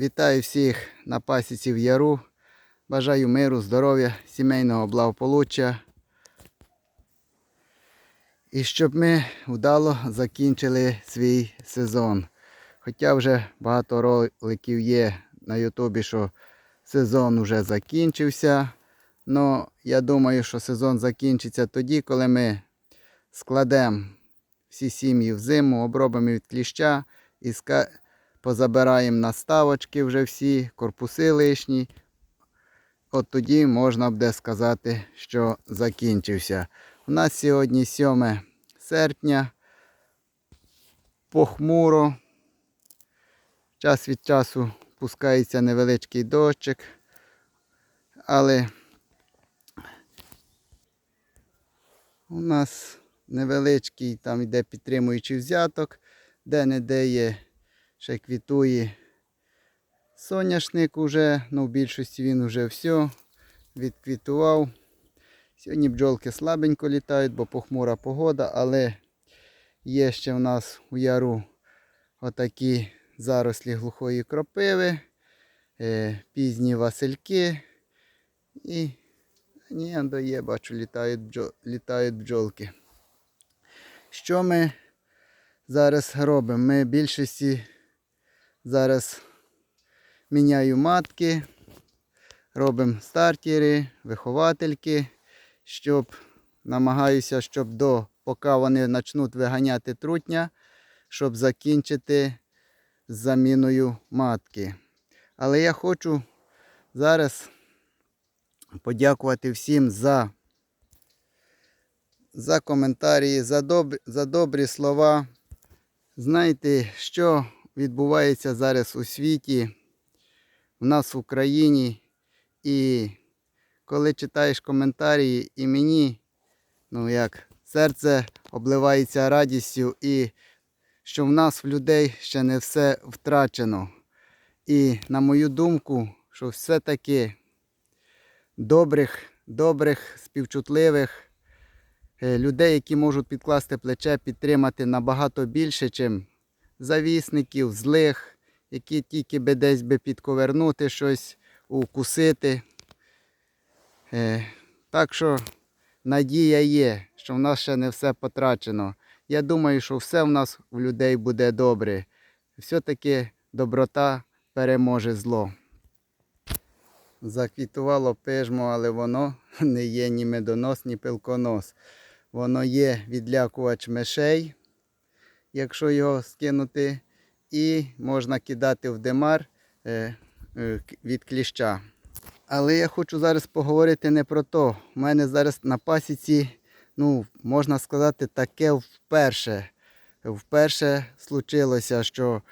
Вітаю всіх на пасіці в Яру. Бажаю миру, здоров'я, сімейного благополуччя. І щоб ми вдало закінчили свій сезон. Хоча вже багато роликів є на Ютубі, що сезон вже закінчився. Но я думаю, що сезон закінчиться тоді, коли ми складемо всі сім'ї в зиму, обробимо від кліща і ска... позабираємо наставочки вже всі, корпуси лишні. От тоді можна буде сказати, що закінчився. У нас сьогодні 7 серпня. Похмуро. Час від часу пускається невеличкий дощик. Але у нас невеличкий, там йде підтримуючий взяток, де-не-де є, ще квітує соняшник уже, ну в більшості він вже все відквітував. Сьогодні бджолки слабенько літають, бо похмура погода, але є ще в нас у яру отакі зарослі глухої кропиви, е, пізні васильки і ні, є, бачу, літають, бджо, літають бджолки. Що ми зараз робимо? Ми більшості зараз міняю матки, робимо стартери, виховательки, щоб намагаюся, щоб до, поки вони почнуть виганяти трутня, щоб закінчити з заміною матки. Але я хочу зараз подякувати всім за, за коментарі, за, доб, за добрі слова. Знаєте, що відбувається зараз у світі, в нас в Україні. І коли читаєш коментарі, і мені, ну як, серце обливається радістю, і що в нас в людей ще не все втрачено. І на мою думку, що все-таки добрих, добрих, співчутливих е, людей, які можуть підкласти плече, підтримати набагато більше, чим завісників, злих, які тільки би десь би підковернути щось, укусити. Е, Так що надія є, що в нас ще не все потрачено. Я думаю, що все в нас у людей буде добре. Все-таки доброта переможе зло. Заквітувало пижмо, але воно не є ні медонос, ні пилконос. Воно є відлякувач мишей, якщо його скинути, і можна кидати в димар е, е, від кліща. Але я хочу зараз поговорити не про то. У мене зараз на пасіці, ну, можна сказати, таке вперше. Вперше случилося, що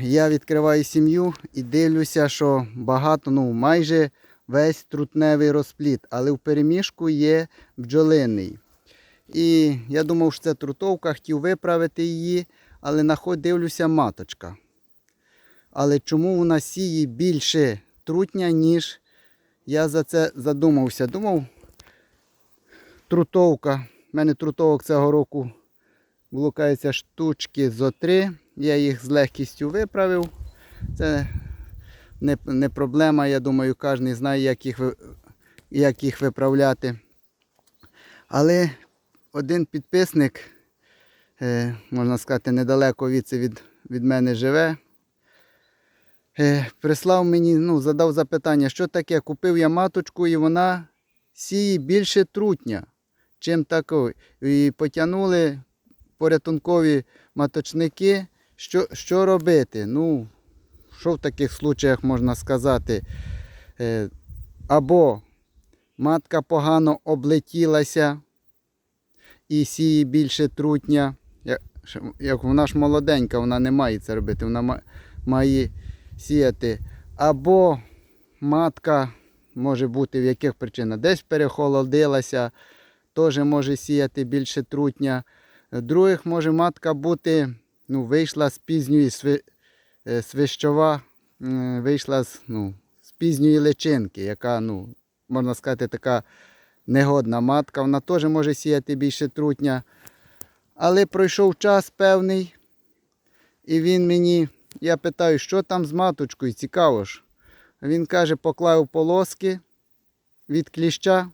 я відкриваю сім'ю і дивлюся, що багато, ну майже весь трутневий розпліт, але в переміжку є бджолиний. І я думав, що це трутовка, хотів виправити її, але наход дивлюся маточка. Але чому вона сіє більше трутня, ніж я за це задумався. Думав, трутовка. У мене трутовок цього року було штучки зо три. Я їх з легкістю виправив. Це не не проблема, я думаю, кожен знає, як їх, як їх виправляти. Але один підписник, е, можна сказати, недалеко від, від, від мене живе. Е, прислав мені, ну, задав запитання, що таке. Купив я маточку і вона сіє більше трутня, чим такої. І потягнули порятункові маточники. Що що робити? Ну, що в таких случаях можна сказати? Е, або матка погано облетілася і сіє більше трутня. Як, вона ж молоденька, вона не має це робити, вона має сіяти. Або матка може бути в яких причинах? Десь перехолодилася, теж може сіяти більше трутня. Других може матка бути ну, вийшла з пізньої сви, е, свищова, вийшла з, ну, з пізньої личинки, яка, ну, можна сказати, така негодна матка. Вона теж може сіяти більше трутня. Але пройшов час певний, і він мені Я питаю, що там з маточкою, цікаво ж. Він каже, поклав полоски від кліща,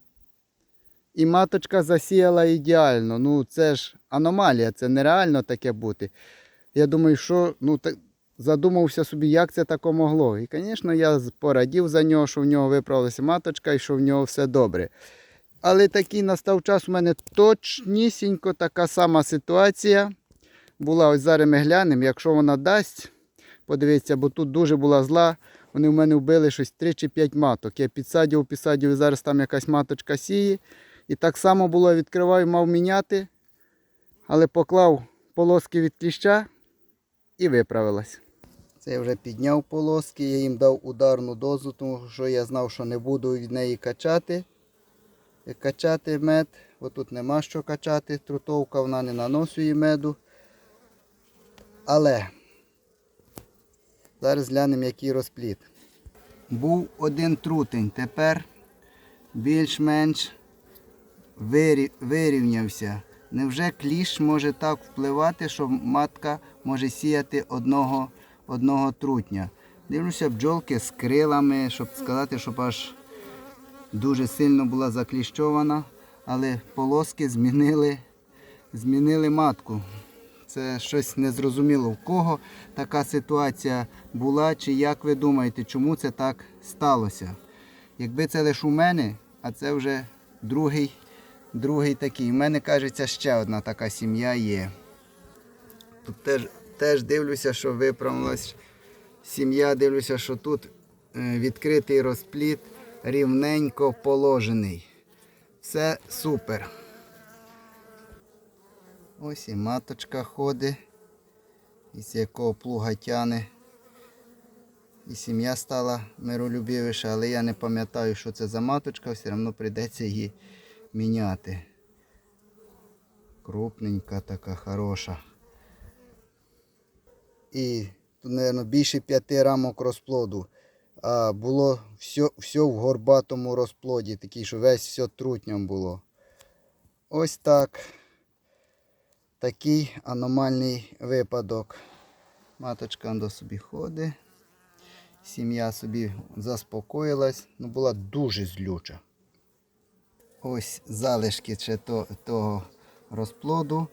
і маточка засіяла ідеально. Ну, це ж аномалія, це нереально таке бути. Я думаю, що ну, так, задумався собі, як це таке могло. І, звісно, я порадів за нього, що в нього виправилася маточка і що в нього все добре. Але такий настав час, у мене точнісінько така сама ситуація була. Ось зараз ми глянемо, якщо вона дасть, подивіться, бо тут дуже була зла. Вони в мене вбили щось 3 чи 5 маток. Я підсадів, підсадів, і зараз там якась маточка сіє. І так само було, відкриваю, мав міняти, але поклав полоски від кліща і виправилась. Це я вже підняв полоски, я їм дав ударну дозу, тому що я знав, що не буду від неї качати. Е, Качати мед, бо тут нема що качати, трутовка, вона не наносує меду. Але зараз глянемо, який розпліт. Був один трутень, тепер більш-менш вирівнявся. Невже кліщ може так впливати, що матка може сіяти одного, одного трутня? Дивлюся, бджолки з крилами, щоб сказати, щоб аж дуже сильно була закліщована, але полоски змінили, змінили матку. Це щось незрозуміло. В кого така ситуація була, чи як ви думаєте, чому це так сталося? Якби це лише у мене, а це вже другий, другий такий. У мене, кажеться, ще одна така сім'я є. Тут теж, теж дивлюся, що виправилась сім'я, дивлюся, що тут е, відкритий розпліт, рівненько положений. Все супер. Ось і маточка ходить, із якого плуга тяне. І сім'я стала миролюбивіша, але я не пам'ятаю, що це за маточка, все одно прийдеться її міняти. Крупненька така, хороша. І тут, мабуть, більше п'яти рамок розплоду. А було все, все в горбатому розплоді, такий, що весь все трутням було. Ось так. Такий аномальний випадок. Маточка до собі ходить. Сім'я собі заспокоїлась, ну була дуже злюча. Ось залишки ще то- того розплоду.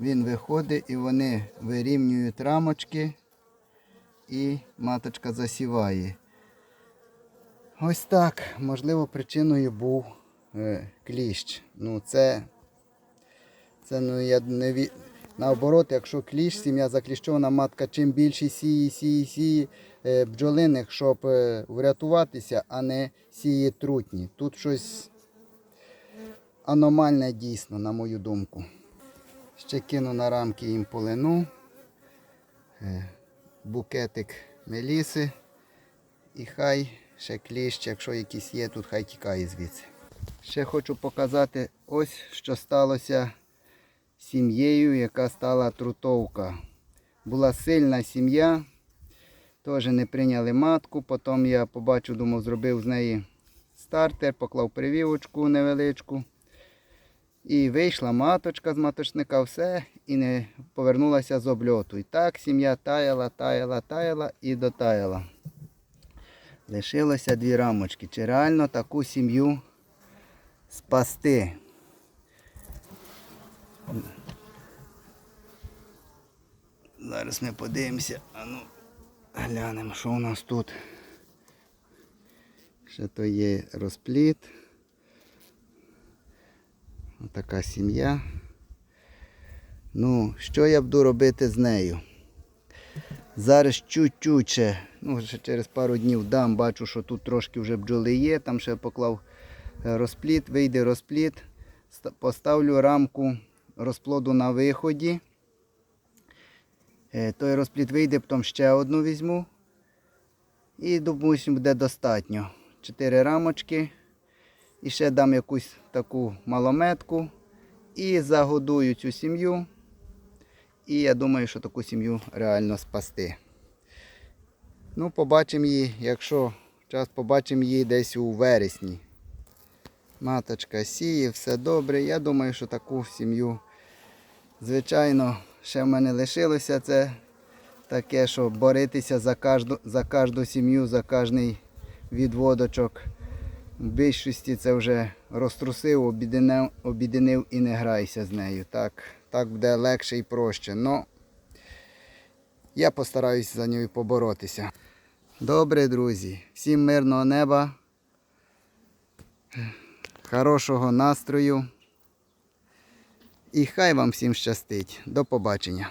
Він виходить і вони вирівнюють рамочки і маточка засіває. Ось так. Можливо, причиною був е, кліщ. Ну, це, це ну, я не ві... Наоборот, якщо кліщ, сім'я закліщована, матка чим більше сіє, сіє, сіє е, бджолиних, щоб е, врятуватися, а не сіє трутні. Тут щось аномальне дійсно, на мою думку. Ще кину на рамки їм полину, букетик меліси і хай ще кліщ, якщо якийсь є, тут хай тікає звідси. Ще хочу показати ось що сталося сім'єю, яка стала трутовка. Була сильна сім'я, теж не прийняли матку. Потім я побачив, думав, зробив з неї стартер, поклав привівочку невеличку. І вийшла маточка з маточника, все, і не повернулася з обльоту. І так сім'я таяла, таяла, таяла і дотаяла. Лишилося дві рамочки. Чи реально таку сім'ю спасти? Зараз ми подивимося. А ну, глянемо, що у нас тут. Ще то є розпліт. Така сім'я. Ну, що я буду робити з нею? Зараз чуть-чуть ну, ще через пару днів дам, бачу, що тут трошки вже бджоли є, там ще поклав е, розпліт, вийде розпліт, поставлю рамку розплоду на виході. Е, Той розпліт вийде, потім ще одну візьму. І думаю, буде достатньо. Чотири рамочки. І ще дам якусь таку малометку. І загодую цю сім'ю. І я думаю, що таку сім'ю реально спасти. Ну, побачимо її, якщо час побачимо її десь у вересні. Маточка сіє, все добре. Я думаю, що таку сім'ю, звичайно, ще в мене лишилося це таке, що боротися за кожну, за кожну сім'ю, за кожний відводочок. В більшості це вже розтрусив, обідинив, обідинив і не грайся з нею. Так, так буде легше і проще. Но я постараюся за нею поборотися. Добре, друзі. Всім мирного неба, хорошого настрою. І хай вам всім щастить. До побачення.